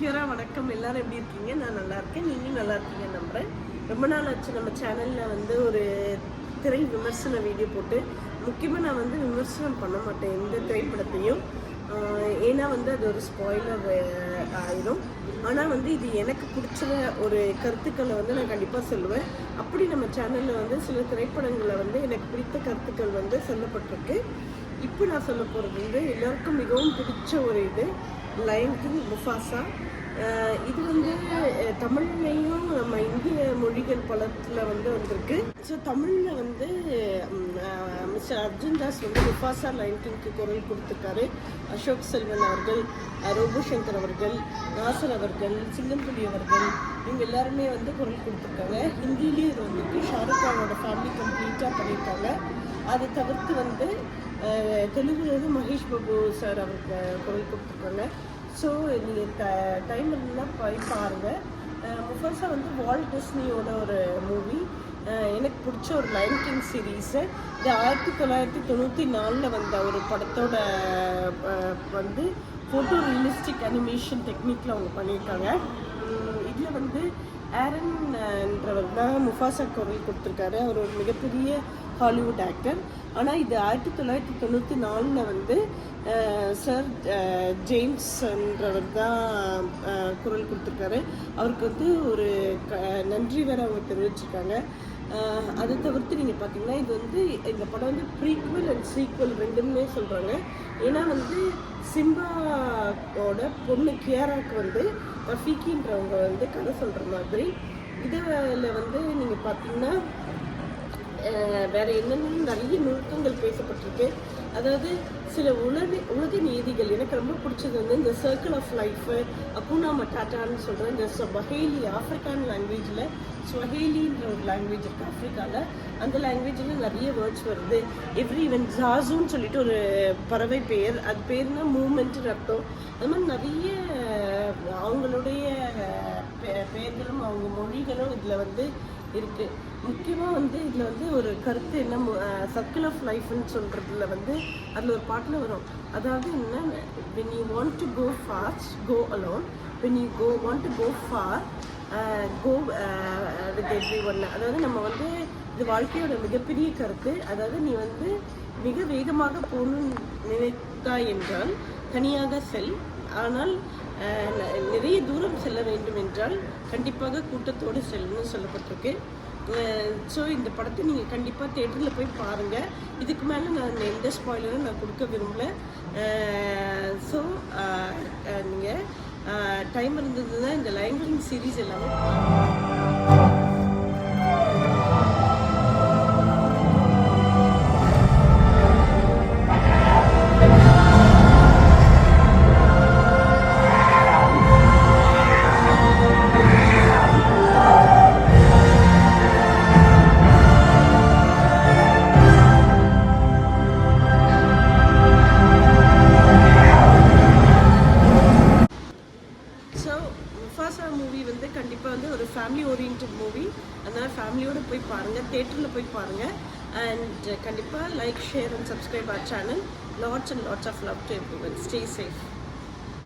கியரா வணக்கம். எல்லாரும் எப்படி இருக்கீங்க? நான் நல்லா இருக்கேன். நீங்களும் நல்லா இருக்கீங்க நம்புறேன். ரொம்ப நாள் ஆச்சு நம்ம சேனலில் வந்து ஒரு திரை விமர்சன வீடியோ போட்டு. முக்கியமாக நான் வந்து விமர்சனம் பண்ண மாட்டேன் எந்த திரைப்படத்தையும். ஏன்னா வந்து அது ஒரு ஸ்பாய்லர் ஆயிரும். ஆனால் வந்து இது எனக்கு பிடிச்ச ஒரு கருத்துக்களை வந்து நான் கண்டிப்பாக சொல்லுவேன். அப்படி நம்ம சேனலில் வந்து சில திரைப்படங்களை வந்து எனக்கு பிடித்த கருத்துக்கள் வந்து சொல்லப்பட்டிருக்கு. இப்போ நான் சொல்ல போகிறது வந்து எல்லாருக்கும் மிகவும் பிடிச்ச ஒரு இது லைன் கிங் முஃபாசா. இது வந்து தமிழ்லையும் நம்ம இந்திய மொழிகள் பலத்தில் வந்து வந்திருக்கு. ஸோ தமிழில் வந்து மிஸ்டர் அர்ஜுன் தாஸ் வந்து முஃபாசா லைன் கிங்க்கு குரல் கொடுத்துருக்காரு. அசோக் செல்வன் அவர்கள் அஹ், அவர்கள் நாசர் அவர்கள் சிங்கம்புலி அவர்கள் இவங்க எல்லாருமே வந்து குரல் கொடுத்துருக்காங்க. ஹிந்திலேயும் இது வந்துட்டு ஷாருக் கானோட ஃபேமிலி கம்ப்ளீட்டாக பண்ணியிருக்காங்க. அதை தவிர்த்து வந்து தெலுங்குல வந்து மகேஷ் பாபு சார் அவருக்கு குரல் கொடுத்துருக்காங்க. ஸோ நீங்கள் த டைம் இருந்தால் போய் பாருங்கள் முஃபர்ஸா வந்து வால் டிஸ்னியோட ஒரு மூவி எனக்கு பிடிச்ச ஒரு லைன் கிங் சீரீஸு இது ஆயிரத்தி தொள்ளாயிரத்தி தொண்ணூற்றி நாலில் வந்த ஒரு படத்தோட வந்து ஃபோட்டோ ரியலிஸ்டிக் அனிமேஷன் டெக்னிக்கில் அவங்க பண்ணியிருக்காங்க. இதில் வந்து ஆரன் uh, என்றவர் தான் முஃபாசா குரல் கொடுத்துருக்காரு. அவர் ஒரு மிகப்பெரிய ஹாலிவுட் ஆக்டர் ஆனால் இது ஆயிரத்தி தொள்ளாயிரத்தி தொண்ணூற்றி நாலில் வந்து uh, சார் ஜேம்ஸ் uh, என்றவர் தான் குரல் கொடுத்துருக்காரு. அவருக்கு வந்து ஒரு க நன்றி வேற அவங்க தெரிவிச்சிருக்காங்க. அதை தவிர்த்து நீங்கள் பார்த்தீங்கன்னா இது வந்து இந்த படம் வந்து ப்ரீக்வல் அண்ட் சீக்வல் ரெண்டுமே சொல்கிறாங்க ஏன்னா வந்து சிம்பாவோட பொண்ணு கியாராக்கு வந்து ரஃபீக்கின்றவங்க வந்து கதை சொல்கிற மாதிரி. இதில் வந்து நீங்கள் பார்த்தீங்கன்னா அஹ் வேற என்னென்ன நிறைய நுணுக்கங்கள் பேசப்பட்டிருக்கு. அதாவது சில உலக உலக எனக்கு ரொம்ப பிடிச்சது வந்து இந்த சர்க்கிள் ஆஃப் லைஃப் அப்புனா மட்டாட்டான்னு சொல்கிறேன் இந்த ஸ்வஹேலி ஆஃப்ரிக்கான் லாங்குவேஜில் ஸ்வஹேலின்ற ஒரு லாங்குவேஜ் இருக்குது ஆஃப்ரிக்காவில் அந்த லாங்குவேஜில் நிறைய வேர்ட்ஸ் வருது. எவ்ரி ஈவன் ஜாசுன்னு சொல்லிட்டு ஒரு பறவை பெயர் அது பேர்னா மூமெண்ட் அர்த்தம். அது மாதிரி நிறைய அவங்களுடைய பெ- பெயர்களும் அவங்க மொழிகளும் இதில் வந்து இருக்குது முக்கியமாக வந்து இதில் வந்து ஒரு கருத்து என்ன சர்க்கிள் ஆஃப் லைஃப்னு சொல்கிறதுல வந்து அதில் ஒரு பாட்டில் வரும். அதாவது என்ன when you want to go fast go alone when you go want to go far go with every with அதாவது நம்ம வந்து இது வாழ்க்கையோட மிகப்பெரிய கருத்து. அதாவது நீ வந்து மிக வேகமாக போகணும்னு நினைத்தாய் என்றால் தனியாக செல். ஆனால் நிறைய தூரம் செல்ல வேண்டும் என்றால் கண்டிப்பாக கூட்டத்தோடு செல்லணும்னு சொல்லப்பட்டிருக்கு. ஸோ இந்த படத்தை நீங்கள் கண்டிப்பாக தேட்டரில் போய் பாருங்கள் இதுக்கு மேலே நான் எந்த ஸ்பாயிலரும் நான் கொடுக்க விரும்பல. ஸோ நீங்கள் டைம் இருந்ததுன்னா இந்த லைன்கிங் சீரீஸ் எல்லாமே ஸோ முஃபாசா மூவி வந்து கண்டிப்பாக வந்து ஒரு ஃபேமிலி ஓரியன்ட் மூவி அதனால் ஃபேமிலியோடு போய் பாருங்கள் தேட்டரில் போய் பாருங்கள் அண்ட் கண்டிப்பாக like share and subscribe our channel lots and lots of love to everyone stay safe